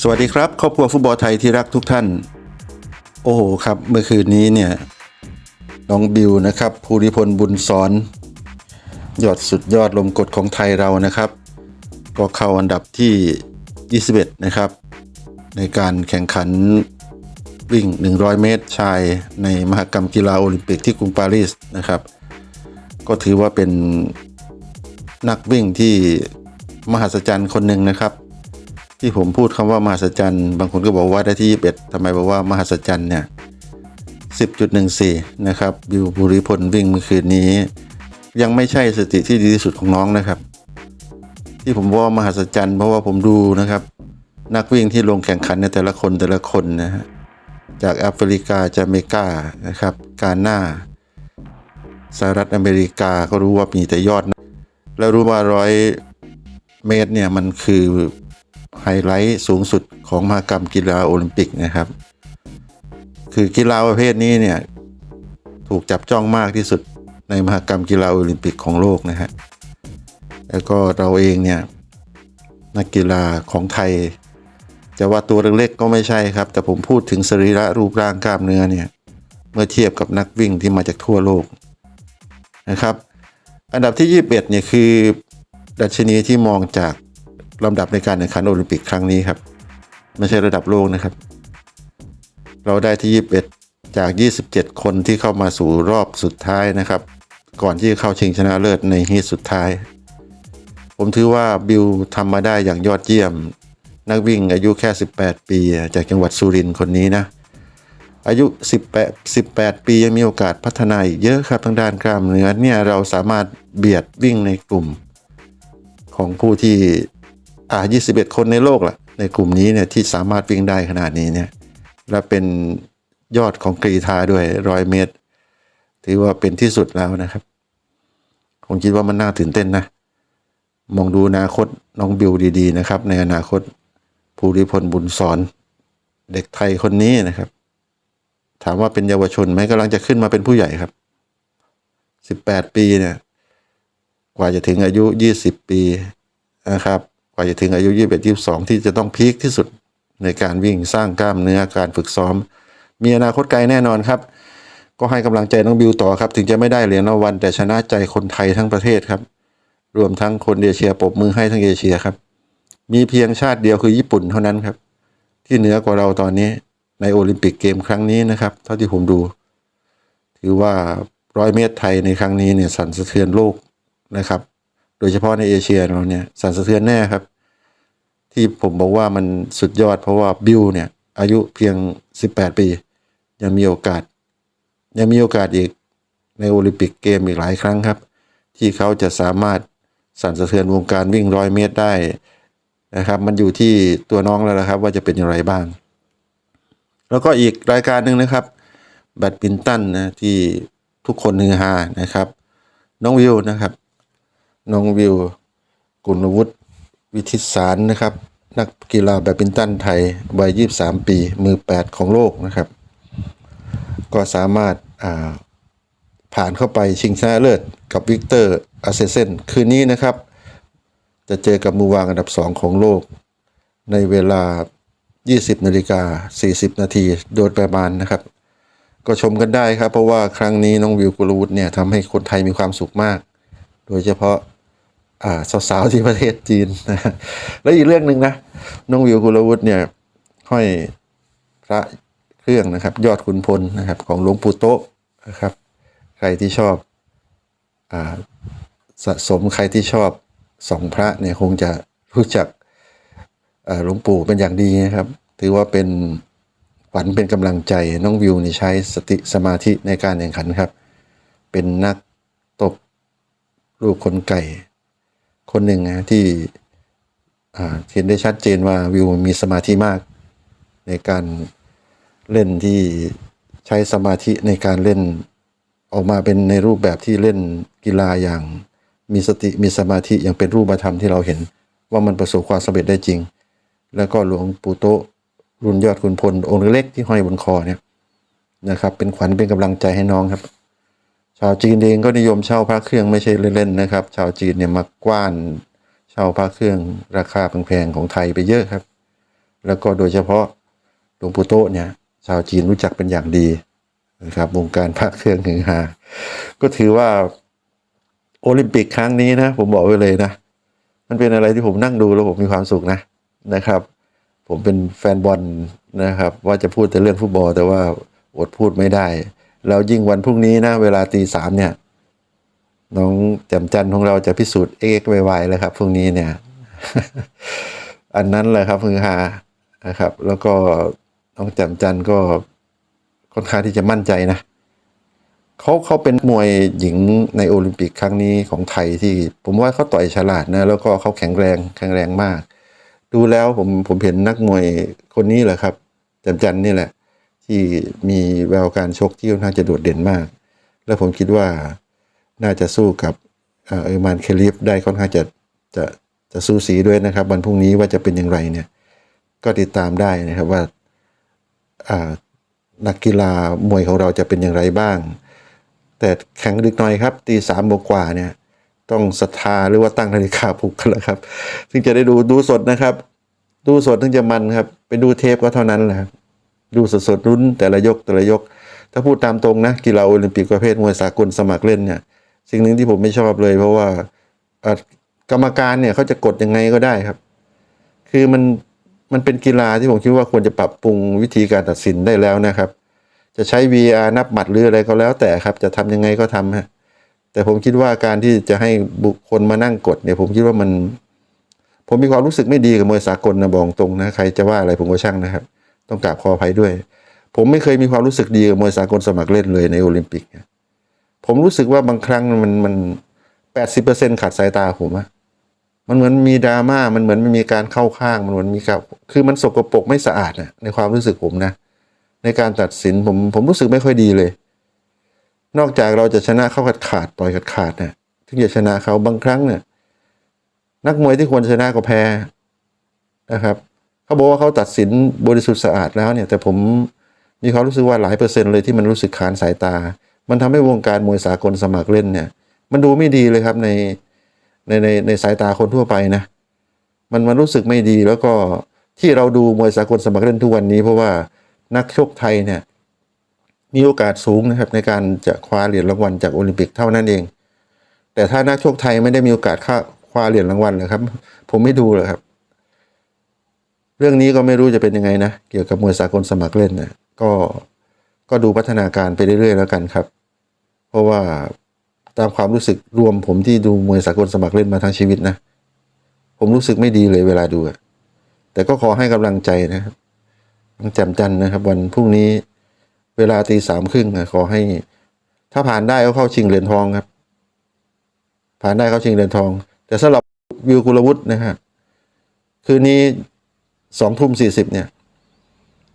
สวัสดีครับครอบครัวฟุตบอลไทยที่รักทุกท่าน โอ้โหครับ เมื่อคืนนี้เนี่ยน้องบิวนะครับภูริพลบุญสอนยอดสุดยอดลมกดของไทยเรานะครับ ก็เข้าอันดับที่ 21 นะครับ ในการแข่งขันวิ่ง 100 เมตรชายในมหกรรมกีฬาโอลิมปิกที่กรุงปารีสนะครับ ก็ถือว่าเป็นนักวิ่งที่มหัศจรรย์คนหนึ่งนะครับ ที่ผมพูดคำว่ามหัศจรรย์ บางคนก็บอกว่าได้ที่ 21ทำไมบอกว่ามหัศจรรย์เนี่ย 10.14 นะครับบิวบุริพลวิ่งเมื่อคืนนี้ ยังไม่ใช่สติที่ดีที่สุดของน้องนะครับ ที่ผมว่ามหัศจรรย์เพราะว่าผมดูนะครับ นักวิ่งที่ลงแข่งขันในแต่ละคนแต่ละคนนะฮะจากแอฟริกาจากอเมริกานะครับกาหน้าสหรัฐอเมริกาก็รู้ว่ามีแต่ยอดนะแล้วรู้ว่าร้อยเมตรเนี่ยมันคือ ไฮไลท์สูงสุดของมหกรรมกีฬาโอลิมปิกนะครับ คือกีฬาประเภทนี้เนี่ยถูกจับจ้องมากที่สุดในมหกรรมกีฬาโอลิมปิกของโลกนะฮะแล้วก็เราเองเนี่ยนักกีฬาของไทย จะว่าตัวเล็กๆก็ไม่ใช่ครับ แต่ผมพูดถึงสรีระรูปร่างกล้ามเนื้อเนี่ยเมื่อเทียบกับนักวิ่งที่มาจากทั่วโลกนะครับ อันดับที่ 21เนี่ยคือดัชนีที่มองจาก ลำดับในการแข่งขันโอลิมปิกครั้งนี้ครับ ไม่ใช่ระดับโลกนะครับ เราได้ที่ 21 จาก 27 คนที่เข้ามาสู่รอบสุดท้ายนะครับ ก่อนที่จะเข้าชิงชนะเลิศในฮีทสุดท้าย ผมถือว่าบิวทำมาได้อย่างยอดเยี่ยม นักวิ่งอายุแค่ 18 ปี จากจังหวัดสุรินทร์คนนี้นะอายุ 18 18 ปียังมีโอกาสพัฒนาอีกเยอะครับทางด้านกล้ามเนื้อเนี่ยเราสามารถเบียดวิ่งในกลุ่ม ของผู้ที่ อ่า21 คนในโลกแหละในกลุ่มนี้เนี่ยที่สามารถวิ่งได้ขนาดนี้เนี่ย และเป็นยอดของกรีธาด้วยร้อยเมตร ถือว่าเป็นที่สุดแล้วนะครับ ผมคิดว่ามันน่าตื่นเต้นนะ มองดูอนาคตน้องบิวดีๆ นะครับ ในอนาคตภูริพลบุญสอนเด็กไทยคนนี้นะครับ ถามว่าเป็นเยาวชนไหมกำลังจะขึ้นมาเป็นผู้ใหญ่ครับ 18 ปีเนี่ย กว่าจะถึงอายุ 20 ปีนะครับ กว่าจะถึงอายุ21 22ที่จะต้องพีคที่สุดในการวิ่งสร้างกล้ามเนื้อการฝึกซ้อม มีอนาคตไกลแน่นอนครับ ก็ให้กำลังใจน้องบิวต่อครับ ถึงจะไม่ได้เหรียญรางวัลแต่ชนะใจคนไทยทั้งประเทศครับ รวมทั้งคนเอเชียปรบมือให้ทั้งเอเชียครับ มีเพียงชาติเดียวคือญี่ปุ่นเท่านั้นครับ ที่เหนือกว่าเราตอนนี้ในโอลิมปิกเกมครั้งนี้นะครับ เท่าที่ผมดู ถือว่าร้อยเมตรไทยในครั้งนี้เนี่ยสั่นสะเทือนโลกนะครับ ดยเฉพาะในเอเชียเราเนี่ยสั่นสะเทือนแน่ครับ ที่ผมบอกว่ามันสุดยอดเพราะว่าบิวเนี่ย อายุเพียง 18 ปี ยังมีโอกาส ยังมีโอกาสอีกในโอลิมปิกเกมอีกหลายครั้งครับ ที่เขาจะสามารถสั่นสะเทือนวงการวิ่งร้อยเมตรได้นะครับ มันอยู่ที่ตัวน้องแล้วนะครับ ว่าจะเป็นอย่างไรบ้าง แล้วก็อีกรายการหนึ่งนะครับแบดมินตันนะที่ทุกคนฮือฮานะครับ น้องวิวนะครับ น้องวิว กุลวุฒิวิทิศารนะครับ นักกีฬาแบดมินตันไทยวัย 23 ปี มือ 8 ของโลกนะครับ ก็สามารถาผ่านเข้าไปชิงชนะเลิศกับวิกเตอร์อาเซเซนคืนนี้นะครับ จะเจอกับมือวางอันดับ 2 ของโลก ในเวลา 20นาฬิกา40 นาทีโดยประมาณนะครับ ก็ชมกันได้ครับ เพราะว่าครั้งนี้น้องวิวกุลวุฒิเนี่ยทำให้คนไทยมีความสุขมาก โดยเฉพาะ สาวๆที่ประเทศจีนนะและอีกเรื่องหนึ่งนะน้องวิวกุลวุฒิเนี่ยห้อยพระเครื่องนะครับ ยอดขุนพลนะครับ ของหลวงปู่โตะนะครับ ใครที่ชอบอสะสมใครที่ชอบสองพระเนี่ยคงจะรู้จักหลวงปู่เป็นอย่างดีนะครับ ถือว่าเป็นขวัญเป็นกำลังใจน้องวิวนี่ใช้สติสมาธิในการแข่งขันครับ เป็นนักตบลูกคนไก่ คนหนึ่งนะที่เห็นได้ชัดเจนว่าวิวมีสมาธิมาก ในการเล่นที่ใช้สมาธิในการเล่นออกมาเป็นในรูปแบบที่เล่นกีฬาอย่างมีสติมีสมาธิอย่างเป็นรูปธรรมที่เราเห็นว่ามันประสบความสำเร็จได้จริง แล้วก็หลวงปู่โตรุ่นยอดคุณพลองค์เล็กที่ห้อยบนคอเนี่ยนะครับ เป็นขวัญเป็นกำลังใจให้น้องครับ ชาวจีนเองก็นิยมเช่าพระเครื่องไม่ใช่เล่นๆนะครับ ชาวจีนเนี่ยมากว้านเช่าพระเครื่องราคาแพงๆของไทยไปเยอะครับ แล้วก็โดยเฉพาะหลวงปู่โตเนี่ย ชาวจีนรู้จักเป็นอย่างดีนะครับวงการพระเครื่องหือฮาก็ถือว่าโอลิมปิกครั้งนี้นะ ผมบอกไว้เลยนะ มันเป็นอะไรที่ผมนั่งดูแล้วผมมีความสุขนะนะครับ ผมเป็นแฟนบอลนะครับ ว่าจะพูดแต่เรื่องฟุตบอลแต่ว่าอดพูดไม่ได้ แล้วยิ่งวันพรุ่งนี้นะเวลาตีสามเนี่ย น้องแจ่มจันทร์ของเราจะพิสูจน์เอ็กไวๆแล้วครับพรุ่งนี้เนี่ย อันนั้นแหละครับคือฮานะครับ แล้วก็น้องแจ่มจันทร์ก็ค่อนข้างที่จะมั่นใจนะเขาเขาเป็นมวยหญิงในโอลิมปิกครั้งนี้ของไทยที่ ผมว่าเขาต่อยฉลาดนะ แล้วก็เขาแข็งแรงแข็งแรงมาก ดูแล้วผมผมเห็นนักมวยคนนี้แหละครับแจ่มจันทร์นี่แหละ ที่มีแววการชกที่ค่อนข้างจะโดดเด่นมาก แล้วผมคิดว่าน่าจะสู้กับเออร์มานเคลิฟได้ค่อนข้างจะจะจะสู้สีด้วยนะครับ วันพรุ่งนี้ว่าจะเป็นอย่างไรเนี่ยก็ติดตามได้นะครับว่าอ่านักกีฬามวยของเราจะเป็นอย่างไรบ้าง แต่แข่งดึกหน่อยครับตีสามโมกว่าเนี่ยต้องศรัทธาหรือว่าตั้งนาฬิกาปลุกกันแล้วครับถึงจะได้ดูดูสดนะครับ ดูสดถึงจะมันครับ ไปดูเทปก็เท่านั้นแหละครับ ดูสดๆรุ้นแต่ละยกแต่ละยก ถ้าพูดตามตรงนะกีฬาโอลิมปิกประเภทมวยสากลสมัครเล่นเนี่ยสิ่งหนึ่งที่ผมไม่ชอบเลย เพราะว่ากรรมการเนี่ยเขาจะกดยังไงก็ได้ครับ คือมันมันเป็นกีฬาที่ผมคิดว่าควรจะปรับปรุงวิธีการตัดสินได้แล้วนะครับ จะใช้ VR นับหมัดหรืออะไรก็แล้วแต่ครับ จะทำยังไงก็ทำฮะแต่ผมคิดว่าการที่จะให้บุคคลมานั่งกดเนี่ยผมคิดว่ามัน ผมมีความรู้สึกไม่ดีกับมวยสากลนะบอกตรงนะใครจะว่าอะไรผมก็ช่างนะครับ ต้องกราบขออภัยด้วย ผมไม่เคยมีความรู้สึกดีกับมวยสากลสมัครเล่นเลยในโอลิมปิกผมรู้สึกว่าบางครั้งมันมันแปดสิบเปอร์เซ็นขาดสายตาผมอะมันเหมือนมีดราม่ามันเหมือนมันมีการเข้าข้างมันเหมือนมีกับคือมันสกปรกไม่สะอาดอะในความรู้สึกผมนะ ในการตัดสินผมผมรู้สึกไม่ค่อยดีเลย นอกจากเราจะชนะเขาขาดขาดต่อยขาดขาดเนี่ยถึงจะชนะเขาบางครั้งเนี่ยนักมวยที่ควรชนะก็แพ้นะครับ เขาบอกว่าเขาตัดสินบริสุทธิ์สะอาดแล้วเนี่ย แต่ผมมีความรู้สึกว่าหลายเปอร์เซ็นต์เลยที่มันรู้สึกขานสายตา มันทำให้วงการมวยสากลสมัครเล่นเนี่ย มันดูไม่ดีเลยครับในในในในสายตาคนทั่วไปนะ มันมันรู้สึกไม่ดีแล้วก็ที่เราดูมวยสากลสมัครเล่นทุกวันนี้ เพราะว่านักชกไทยเนี่ย มีโอกาสสูงนะครับ ในการจะคว้าเหรียญรางวัลจากโอลิมปิกเท่านั้นเอง แต่ถ้านักชกไทยไม่ได้มีโอกาสคว้าเหรียญรางวัลเลยครับ ผมไม่ดูเลยครับ รื่องนี้ก็ไม่รู้จะเป็นยังไงนะ เกี่ยวกับมวยสากลสมัครเล่นนะก็ก็ดูพัฒนาการไปเรื่อยๆแล้วกันครับ เพราะว่าตามความรู้สึกรวมผมที่ดูมวยสากลสมัครเล่นมาทั้งชีวิตนะ ผมรู้สึกไม่ดีเลยเวลาดูแต่ก็ขอให้กำลังใจนะครับต้องจำจันนะครับ วันพรุ่งนี้เวลาตีสามครึ่งขอให้ ถ้าผ่านได้ก็เข้าชิงเหรียญทองครับ ผ่านได้เข้าชิงเหรียญทอง แต่สำหรับวิวกุลวุฒินะครับคืนนี้ สองทุ่มสี่สิบเนี่ย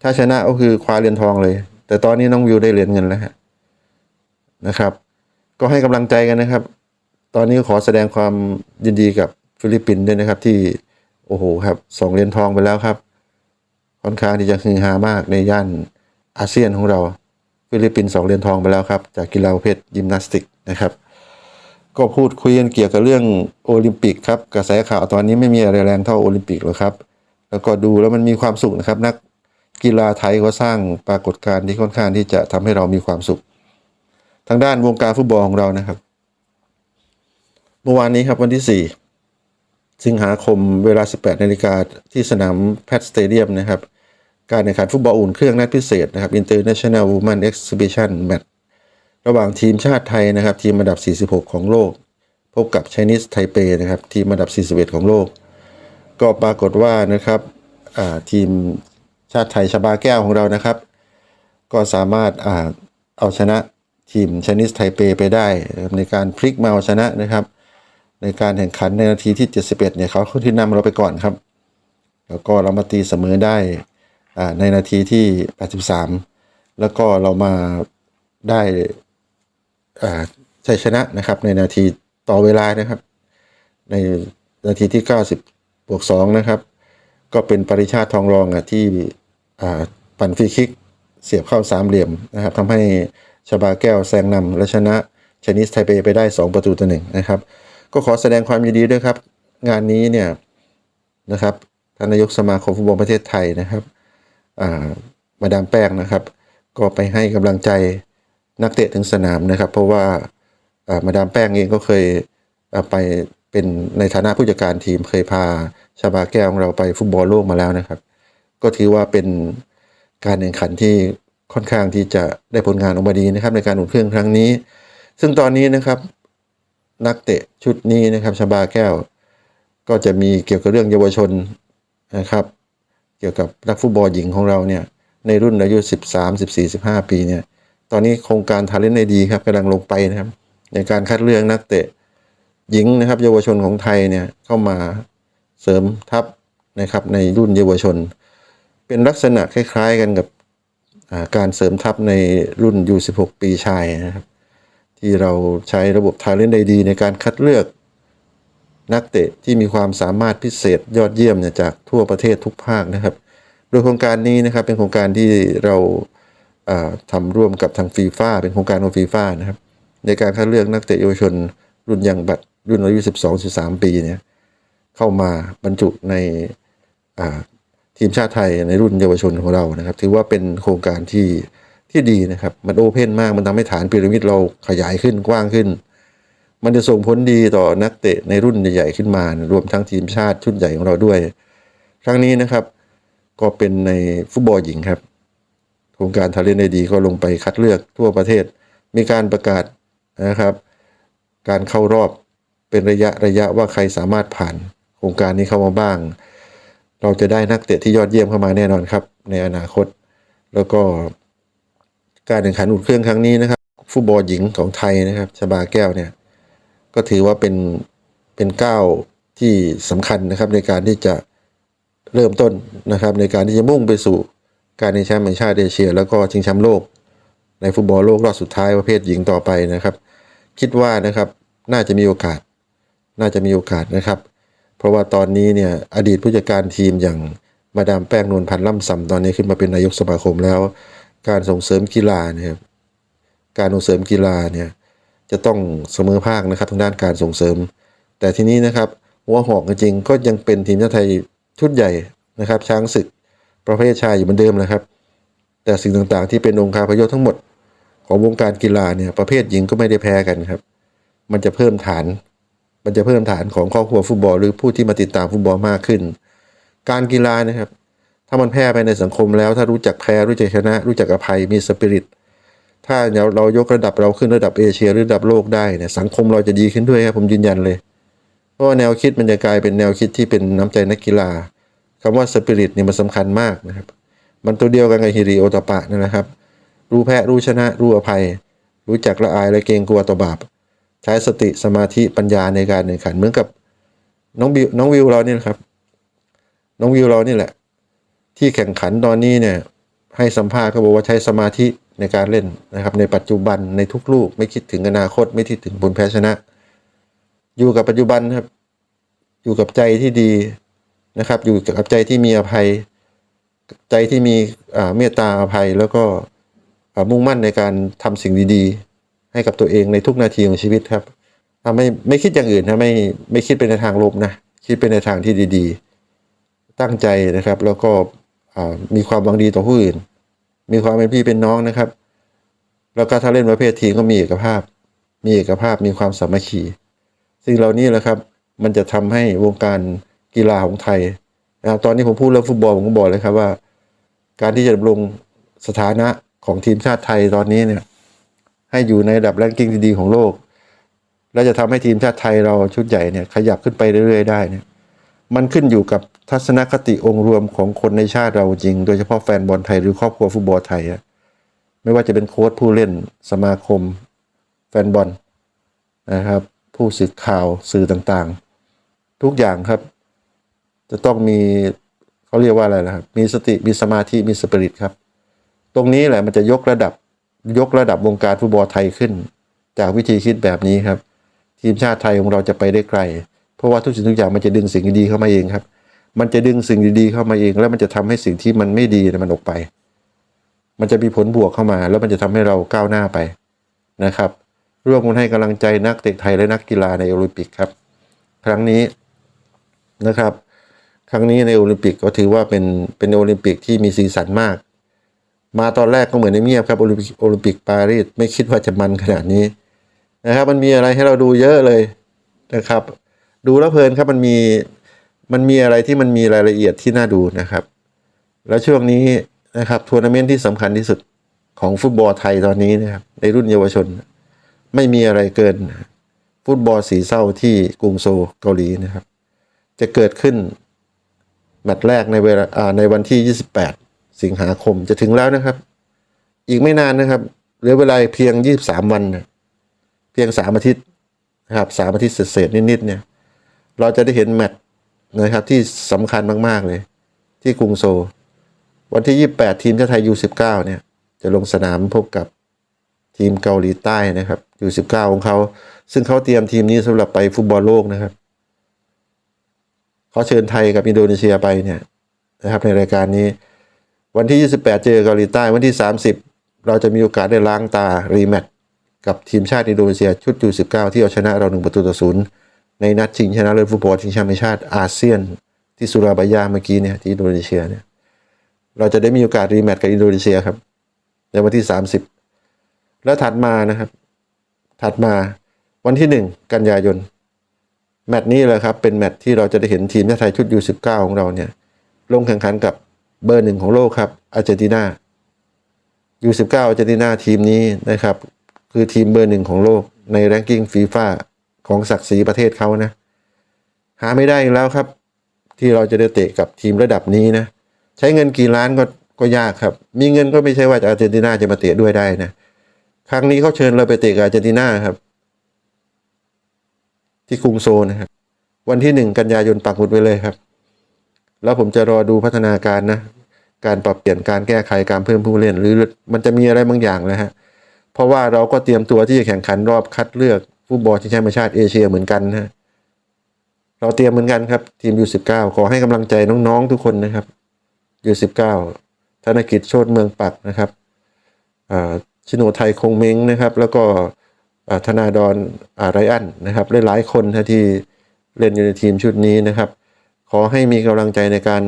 ถ้าชนะก็คือคว้าเหรียญทองเลย แต่ตอนนี้น้องวิวได้เหรียญเงินแล้วฮะนะครับ ก็ให้กำลังใจกันนะครับ ตอนนี้ขอแสดงความยินดีกับฟิลิปปินส์ด้วยนะครับ ที่โอ้โหครับสองเหรียญทองไปแล้วครับ ค่อนข้างที่จะฮือฮามากในย่านอาเซียนของเรา ฟิลิปปินส์สองเหรียญทองไปแล้วครับ จากกีฬาประเภทยิมนาสติกนะครับก็พูดคุยกันเกี่ยวกับเรื่องโอลิมปิกครับกระแสข่าวตอนนี้ไม่มีอะไรแรงเท่าโอลิมปิกหรอกครับ แล้วก็ดูแล้วมันมีความสุขนะครับ นักกีฬาไทยก็สร้างปรากฏการณ์ที่ค่อนข้างที่จะทำให้เรามีความสุข ทางด้านวงการฟุตบอลของเรานะครับ เมื่อวานนี้ครับวันที่ 4 สิงหาคมเวลา 18นาฬิกาที่สนามแพทสเตเดียมนะครับ การแข่งขันฟุตบอลอุ่นเครื่องนัดพิเศษนะครับ International Women Exhibition Match ระหว่างทีมชาติไทยนะครับ ทีมอันดับ 46 ของโลก พบกับ Chinese Taipei นะครับ ทีมอันดับ 41 ของโลก ก็ปรากฏว่านะครับทีมชาติไทยชบาแก้วของเรานะครับ ก็สามารถอเอาชนะทีม Chinese Taipei ไปได้ ในการพลิกมาเอาชนะนะครับ ในการแข่งขันในนาทีที่ 71เนี่ยเขาขึ้นนำเราไปก่อนครับ แล้วก็เรามาตีเสมอได้ในนาทีที่ 83 แล้วก็เรามาได้ชัยชนะนะครับ ในนาทีต่อเวลานะครับ ในนาทีที่ 90 บวก2นะครับ ก็เป็นปริชาติทองรองอะที่ปั่นฟรีคิกเสียบเข้าสามเหลี่ยมนะครับทำให้ชบาแก้วแซงนำและชนะชนิสไทเปไปได้ 2 ประตูต่อหนึ่งนะครับ ก็ขอแสดงความยินดีด้วยครับ งานนี้เนี่ยนะครับท่านนายกสมาคมฟุตบอลประเทศไทยนะครับมาดามแป้งนะครับ ก็ไปให้กำลังใจนักเตะถึงสนามนะครับ เพราะว่ามาดามแป้งเองก็เคยไป เป็นในฐานะผู้จัดการทีมเคยพาชาบาแก้วของเราไปฟุตบอลโลกมาแล้วนะครับ ก็ถือว่าเป็นการแข่งขันที่ค่อนข้างที่จะได้ผลงานออกมาดีนะครับ ในการอุ่นเครื่องครั้งนี้ ซึ่งตอนนี้นะครับนักเตะชุดนี้นะครับชาบาแก้ว ก็จะมีเกี่ยวกับเรื่องเยาวชนนะครับ เกี่ยวกับนักฟุตบอลหญิงของเราเนี่ยในรุ่นอายุ 13 14 15 ปีเนี่ยตอนนี้โครงการทาเลนในดีครับกำลังลงไปนะครับ ในการคัดเลือกนักเตะ หญิงนะครับ เยาวชนของไทยเนี่ยเข้ามาเสริมทัพนะครับในรุ่นเยาวชน เป็นลักษณะคล้ายๆกันกับการเสริมทัพในรุ่น U16 ปีชายนะครับ ที่เราใช้ระบบทาเลนต์ไดีในการคัดเลือกนักเตะที่มีความสามารถพิเศษยอดเยี่ยมเนี่ยจากทั่วประเทศทุกภาคนะครับ โดยโครงการนี้นะครับเป็นโครงการที่เราอ่าทำร่วมกับทางฟีฟ่าเป็นโครงการของฟีฟ่านะครับ ในการคัดเลือกนักเตะเยาวชนรุ่นยังบัตร รุ่นอายุ12 13ปีเนี่ยเข้ามาบรรจุในอ่าทีมชาติไทยในรุ่นเยาวชนของเรานะครับ ถือว่าเป็นโครงการที่ที่ดีนะครับ มันโอเพนมากมันทำให้ฐานพีระมิดเราขยายขึ้นกว้างขึ้น มันจะส่งผลดีต่อนักเตะในรุ่นใหญ่ๆขึ้นมา รวมทั้งทีมชาติชุดใหญ่ของเราด้วย ครั้งนี้นะครับ ก็เป็นในฟุตบอลหญิงครับโครงการทาเลนต์ไดีก็ลงไปคัดเลือกทั่วประเทศ มีการประกาศนะครับ การเข้ารอบ เป็นระยะระยะว่าใครสามารถผ่านโครงการนี้เข้ามาบ้าง เราจะได้นักเตะที่ยอดเยี่ยมเข้ามาแน่นอนครับ ในอนาคต แล้วก็การแข่งขันอุ่นเครื่องครั้งนี้นะครับฟุตบอลหญิงของไทยนะครับชบาแก้วเนี่ยก็ถือว่าเป็นเป็นก้าวที่สำคัญนะครับในการที่จะเริ่มต้นนะครับ ในการที่จะมุ่งไปสู่การในแชมป์แห่งชาติเอเชีย แล้วก็ชิงแชมป์โลก ในฟุตบอลโลกรอบสุดท้ายประเภทหญิงต่อไปนะครับ คิดว่านะครับน่าจะมีโอกาส น่าจะมีโอกาสนะครับ เพราะว่าตอนนี้เนี่ยอดีตผู้จัดการทีมอย่างมาดามแป้งนวลพันธ์ล่ำซำตอนนี้ขึ้นมาเป็นนายกสมาคมแล้ว การส่งเสริมกีฬาเนี่ยการส่งเสริมกีฬาเนี่ยจะต้องเสมอภาคนะครับทางด้านการส่งเสริม แต่ทีนี้นะครับหัวหอกจริงก็ยังเป็นทีมชาติไทยชุดใหญ่นะครับ ช้างศึกประเภทชายอยู่เหมือนเดิมนะครับ แต่สิ่งต่างๆ ที่เป็นองค์การพยศทั้งหมด ของวงการกีฬาเนี่ยประเภทหญิงก็ไม่ได้แพ้กันครับ มันจะเพิ่มฐาน มันจะเพิ่มฐานของครอบครัวฟุตบอลหรือผู้ที่มาติดตามฟุตบอลมากขึ้น การกีฬานะครับ ถ้ามันแพร่ไปในสังคมแล้ว ถ้ารู้จักแพ้รู้จักชนะ รู้จักอภัยมีสปิริตถ้าเรายกระดับเราขึ้นระดับเอเชียหรือระดับโลกได้เนี่ยสังคมเราจะดีขึ้นด้วยครับผมยืนยันเลย เพราะว่าแนวคิดมันจะกลายเป็นแนวคิดที่เป็นน้ำใจนักกีฬาคำว่าสปิริตเนี่ยมันสำคัญมากนะครับ มันตัวเดียวกันกับฮิริโอตปะนั่นนะครับ รู้แพ้รู้ชนะรู้อภัย รู้จักละอายและเกรงกลัวต่อบาป ใช้สติสมาธิปัญญาในการแข่งขันเหมือนกับน้องบิวน้องวิวเราเนี่ยนะครับ น้องวิวเรานี่แหละ ที่แข่งขันตอนนี้เนี่ย ให้สัมภาษณ์เขาบอกว่าใช้สมาธิในการเล่นนะครับ ในปัจจุบันในทุกลูกไม่คิดถึงอนาคต ไม่คิดถึงผลแพ้ชนะ อยู่กับปัจจุบันครับ อยู่กับใจที่ดีนะครับ อยู่กับใจที่มีอภัย ใจที่มีเมตตาอภัยแล้วก็มุ่งมั่นในการทำสิ่งดีๆ ให้กับตัวเองในทุกนาทีของชีวิตครับอ่าไม่ไม่คิดอย่างอื่นนะไม่ไม่คิดไปในทางลบนะคิดไปในทางที่ดีๆ ตั้งใจนะครับ แล้วก็มีความหวังดีต่อผู้อื่น มีความเป็นพี่เป็นน้องนะครับ แล้วก็ถ้าเล่นประเภททีมก็มีเอกภาพ มีเอกภาพมีความสามัคคีสิ่งเหล่านี้แหละครับ มันจะทำให้วงการกีฬาของไทยนะครับตอนนี้ผมพูดเรื่องฟุตบอลผมก็บอกเลยครับว่า การที่จะดำรงสถานะของทีมชาติไทยตอนนี้เนี่ย ให้อยู่ในระดับแรงกิ้งที่ดีของโลก และจะทำให้ทีมชาติไทยเราชุดใหญ่เนี่ยขยับขึ้นไปเรื่อยๆได้เนี่ยมันขึ้นอยู่กับทัศนคติองค์รวมของคนในชาติเราจริง โดยเฉพาะแฟนบอลไทยหรือครอบครัวฟุตบอลไทยอะไม่ว่าจะเป็นโค้ชผู้เล่นสมาคม แฟนบอลนะครับ ผู้สื่อข่าวสื่อต่างๆ ทุกอย่างครับ จะต้องมีเขาเรียกว่าอะไรนะครับ มีสติมีสมาธิมีสปิริตครับ ตรงนี้แหละมันจะยกระดับ ยกระดับวงการฟุตบอลไทยขึ้น จากวิธีคิดแบบนี้ครับ ทีมชาติไทยของเราจะไปได้ไกล เพราะว่าทุกสิ่งทุกอย่างมันจะดึงสิ่งดีๆเข้ามาเองครับ มันจะดึงสิ่งดีๆเข้ามาเอง แล้วมันจะทำให้สิ่งที่มันไม่ดีมันออกไป มันจะมีผลบวกเข้ามา แล้วมันจะทำให้เราก้าวหน้าไปนะครับร่วมกันให้กำลังใจนักเตะไทยและนักกีฬาในโอลิมปิกครับ ครั้งนี้นะครับ ครั้งนี้ในโอลิมปิกก็ถือว่าเป็นเป็นโอลิมปิกที่มีสีสันมาก มาตอนแรกก็เหมือนในเงียบครับโอลิมปิกโอลิมปิกปารีสไม่คิดว่าจะมันขนาดนี้นะครับ มันมีอะไรให้เราดูเยอะเลยนะครับ ดูแล้วเพลินครับมันมีมันมีอะไรที่มันมีรายละเอียดที่น่าดูนะครับ แล้วช่วงนี้นะครับทัวร์นาเมนต์ที่สำคัญที่สุดของฟุตบอลไทยตอนนี้นะครับในรุ่นเยาวชน ไม่มีอะไรเกิน ฟุตบอลสีเศร้าที่กรุงโซเกาหลีนะครับ จะเกิดขึ้นแมตช์แรกในเวลาอ่าในวันที่ 28 สิงหาคมจะถึงแล้วนะครับ อีกไม่นานนะครับเหลือเวลาเพียง23วันนะเพียง3อาทิตย์นะครับสามอาทิตย์เศษๆนิดๆเนี่ย เราจะได้เห็นแมตช์นะครับที่สำคัญมากๆเลย ที่กรุงโซลวันที่ 28 ทีมชาติไทย U19 เนี่ย จะลงสนามพบกับทีมเกาหลีใต้นะครับ U19 ของเขา ซึ่งเขาเตรียมทีมนี้สำหรับไปฟุตบอลโลกนะครับเขาเชิญไทยกับอินโดนีเซียไปเนี่ยนะครับในรายการนี้ วันที่ 28 เจอเกาหลีใต้วันที่ 30 เราจะมีโอกาสได้ล้างตารีแมตช์กับทีมชาติอินโดนีเซียชุด U19 ที่เอาชนะเราหนึ่งประตูต่อศูนย์ในนัดชิงชนะเลิศฟุตบอลชิงแชมป์ชาติอาเซียน ที่สุราบายาเมื่อกี้เนี่ยที่อินโดนีเซียเนี่ยเราจะได้มีโอกาสรีแมตช์กับอินโดนีเซียครับ ในวันที่ 30 แล้วถัดมานะครับ ถัดมาวันที่ 1 กันยายนแมตช์นี้แหละครับเป็นแมตช์ที่เราจะได้เห็นทีมชาติไทยชุด U19 ของเราเนี่ยลงแข่งขันกับ เบอร์หนึ่งของโลกครับอาร์เจนตินา U19 อาร์เจนตินาทีมนี้นะครับ คือทีมเบอร์หนึ่งของโลกในแรงกิ้งฟีฟ่าของศักดิ์ศรีประเทศเขานะ หาไม่ได้แล้วครับ ที่เราจะได้เตะกับทีมระดับนี้นะ ใช้เงินกี่ล้านก็ก็ยากครับ มีเงินก็ไม่ใช่ว่าอาร์เจนตินาจะมาเตะด้วยได้นะ ครั้งนี้เขาเชิญเราไปเตะกับอาร์เจนตินาครับ ที่กรุงโซนะครับวันที่หนึ่งกันยายนปักหมุดไว้เลยครับ แล้วผมจะรอดูพัฒนาการนะ การปรับเปลี่ยนการแก้ไขการเพิ่มผู้เล่น หรือมันจะมีอะไรบางอย่างนะฮะ เพราะว่าเราก็เตรียมตัวที่จะแข่งขันรอบคัดเลือกฟุตบอลชิงแชมป์ชาติเอเชียเหมือนกันนะเราเตรียมเหมือนกันครับ ทีมยูสิบเก้าขอให้กำลังใจน้องๆทุกคนนะครับยูสิบเก้าธนกิจโชตเมืองปักนะครับชิโนไทยคงเม้งนะครับ แล้วก็ธนาดอนอาไรอันนะครับหลายๆคนนะที่เล่นอยู่ในทีมชุดนี้นะครับ ขอให้มีกำลังใจในการ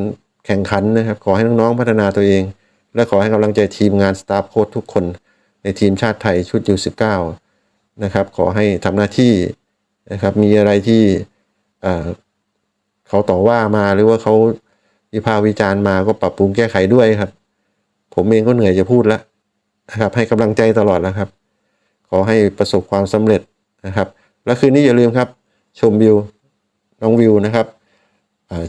แข่งขันนะครับ ขอให้น้องๆพัฒนาตัวเอง และขอให้กำลังใจทีมงานสตาฟโค้ชทุกคน ในทีมชาติไทยชุดยูสิบเก้านะครับ ขอให้ทำหน้าที่นะครับ มีอะไรที่เขาต่อว่ามาหรือว่าเขาวิพากษ์วิจารณ์มาก็ปรับปรุงแก้ไขด้วยครับ ผมเองก็เหนื่อยจะพูดแล้วนะครับให้กำลังใจตลอดแล้วครับ ขอให้ประสบความสำเร็จนะครับ และคืนนี้อย่าลืมครับ ชมวิวน้องวิวนะครับ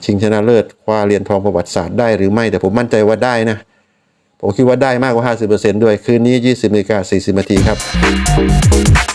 ชิงชนะเลิศคว้าเหรียญทองประวัติศาสตร์ได้หรือไม่ แต่ผมมั่นใจว่าได้นะ ผมคิดว่าได้มากกว่า 50%ด้วย คืนนี้ 20นาฬิกา40นาทีครับ